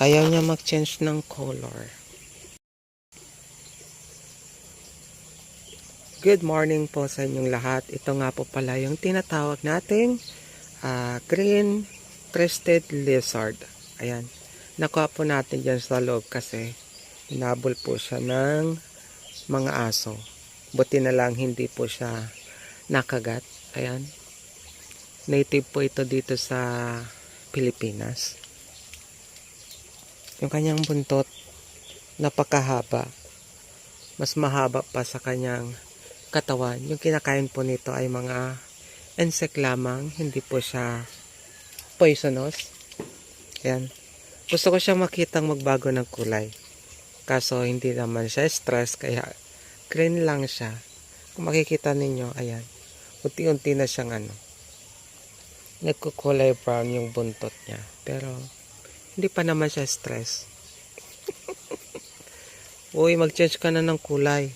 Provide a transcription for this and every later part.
Ayaw niya mag-change ng color. Good morning po sa inyong lahat. Ito nga po pala yung tinatawag nating ah, green crested lizard. Ayan. Nakuha po natin dyan sa loob kasi inabol po siya ng mga aso. Buti na lang hindi po siya nakagat. Ayan. Native po ito dito sa Pilipinas. Yung kanyang buntot, napakahaba. Mas mahaba pa sa kanyang katawan. Yung kinakain po nito ay mga insect lamang. Hindi po siya poisonous. Yan. Gusto ko siya makitang magbago ng kulay. Kaso hindi naman siya stress kaya green lang siya. Kung makikita ninyo, ayan. Unti-unti na siyang ano. Nagkukulay brown yung buntot niya. Pero hindi pa naman siya stress. Uy, mag-change ka na ng kulay.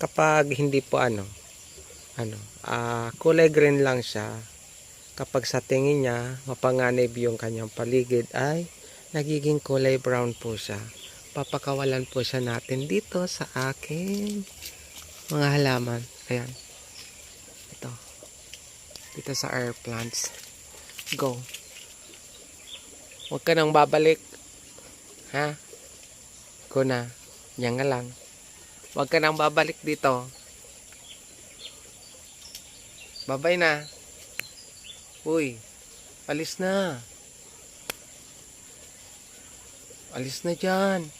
Kapag hindi po ano, ano, ah kulay green lang siya. Kapag sa tingin niya, mapanganib yung kanyang paligid ay nagiging kulay brown po siya. Papakawalan po siya natin dito sa aking mga halaman. Ayan. Ito. Dito sa air plants. Go. Huwag ka nang babalik. Ha? Go na. Yan nga lang. Huwag ka nang babalik dito. Babay na. Uy, alis na. Alis na dyan.